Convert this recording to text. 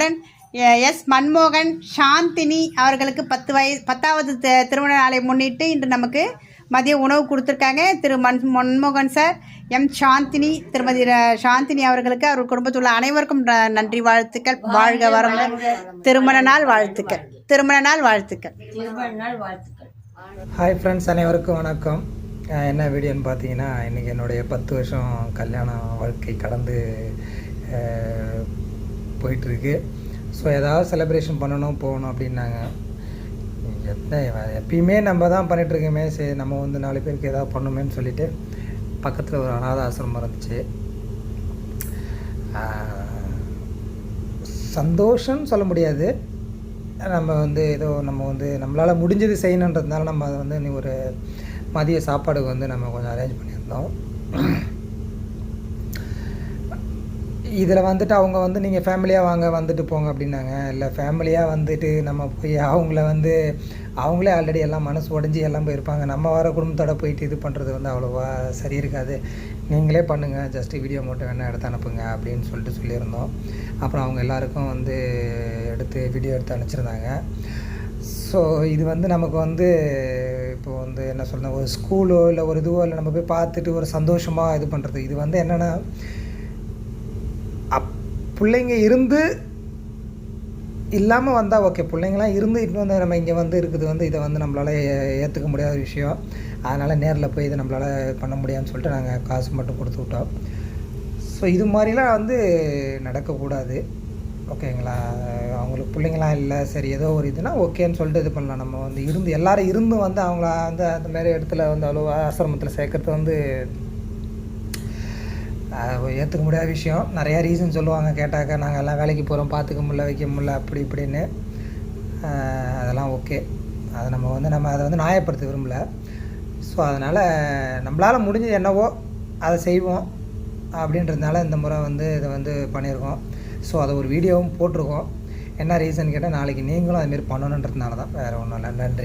எ- S மன்மோகன் சாந்தினி அவர்களுக்கு பத்து வயசு பத்தாவது தி- திருமண நாளை முன்னிட்டு இன்று நமக்கு மதிய உணவு கொடுத்துருக்காங்க. திரு மன் மன்மோகன் சார் எம் சாந்தினி திருமதி ர- சாந்தினி அவர்களுக்கு அவர் குடும்பத்தில் உள்ள அனைவருக்கும் நன்றி வாழ்த்துக்கள். வாழ்க வரம். திருமண நாள் வாழ்த்துக்கள். திருமண நாள் வாழ்த்துக்கள். ஹாய் ஃப்ரெண்ட்ஸ் அனைவருக்கும் வணக்கம். என்ன வீடியோன்னு பார்த்தீங்கன்னா இன்றைக்கி என்னுடைய பத்து வருஷம் கல்யாண வாழ்க்கை கடந்து போயிட்டுருக்கு. ஸோ ஏதாவது செலிப்ரேஷன் பண்ணணும் போகணும் அப்படின்னாங்க. எத்தனை எப்பயுமே நம்ம தான் பண்ணிகிட்ருக்கோமே சரி நம்ம வந்து நாலு பேருக்கு ஏதாவது பண்ணுமேன்னு சொல்லிட்டு பக்கத்தில் ஒரு அனாத ஆசிரமம் இருந்துச்சு. சந்தோஷம்னு சொல்ல முடியாது. நம்ம வந்து ஏதோ நம்ம வந்து நம்மளால் முடிஞ்சது செய்யணுன்றதுனால நம்ம அதை வந்து ஒரு மதிய சாப்பாடுக்கு வந்து நம்ம கொஞ்சம் அரேஞ்ச் பண்ணியிருந்தோம். இதில் வந்துட்டு அவங்க வந்து நீங்கள் ஃபேமிலியாக வாங்க வந்துட்டு போங்க அப்படின்னாங்க. இல்லை ஃபேமிலியாக வந்துட்டு நம்ம போய் அவங்கள வந்து அவங்களே ஆல்ரெடி எல்லாம் மனசு உடஞ்சி எல்லாம் போயிருப்பாங்க. நம்ம வர குடும்பத்தோட போயிட்டு இது பண்ணுறது வந்து அவ்வளோவா சரி இருக்காது. நீங்களே பண்ணுங்கள் ஜஸ்ட்டு வீடியோ மட்டும் வேணால் எடுத்து அனுப்புங்க அப்படின்னு சொல்லிட்டு சொல்லியிருந்தோம். அப்புறம் அவங்க எல்லாருக்கும் வந்து எடுத்து வீடியோ எடுத்து அனுப்பிச்சிருந்தாங்க. ஸோ இது வந்து நமக்கு வந்து இப்போ வந்து என்ன சொல்லணும் ஒரு ஸ்கூலோ இல்லை ஒரு இதுவோ இல்லை நம்ம போய் பார்த்துட்டு ஒரு சந்தோஷமாக இது பண்ணுறது இது வந்து என்னென்னா பிள்ளைங்க இருந்து இல்லாமல் வந்தால் ஓகே பிள்ளைங்களாம் இருந்து இன்னும் வந்து நம்ம இங்கே வந்து இருக்குது வந்து இதை வந்து நம்மளால் ஏற்றுக்க முடியாத விஷயம். அதனால் நேரில் போய் இதை நம்மளால் பண்ண முடியாதுன்னு சொல்லிட்டு நாங்கள் காசு மட்டும் கொடுத்து விட்டோம். ஸோ இது மாதிரிலாம் வந்து நடக்கக்கூடாது. ஓகேங்களா அவங்களுக்கு பிள்ளைங்களாம் இல்லை சரி ஏதோ ஒரு இதுனா ஓகேன்னு சொல்லிட்டு இது பண்ணலாம். நம்ம வந்து இருந்து எல்லோரும் இருந்தும் வந்து அவங்கள வந்து அந்த மாதிரி இடத்துல வந்து அவ்வளோ ஆசிரமத்தில் சேர்க்கறது வந்து ஏற்றுக்க முடியாத விஷயம். நிறையா ரீசன் சொல்லுவாங்க கேட்டாக்கா நாங்கள் எல்லாம் வேலைக்கு போகிறோம் பார்த்துக்க முடியல வைக்க முடியல அப்படி இப்படின்னு. அதெல்லாம் ஓகே அதை நம்ம வந்து நம்ம அதை வந்து நியாயப்படுத்த விரும்பல. ஸோ அதனால் நம்மளால் முடிஞ்சது என்னவோ அதை செய்வோம். அப்படின்றதுனால இந்த முறை வந்து இதை வந்து பண்ணியிருக்கோம். ஸோ அதை ஒரு வீடியோவும் போட்டிருக்கோம். என்ன ரீசன் கேட்டால் நாளைக்கு நீங்களும் அதுமாரி பண்ணணுன்றதுனால தான் வேறு ஒன்றும் இல்லை. நன்றி.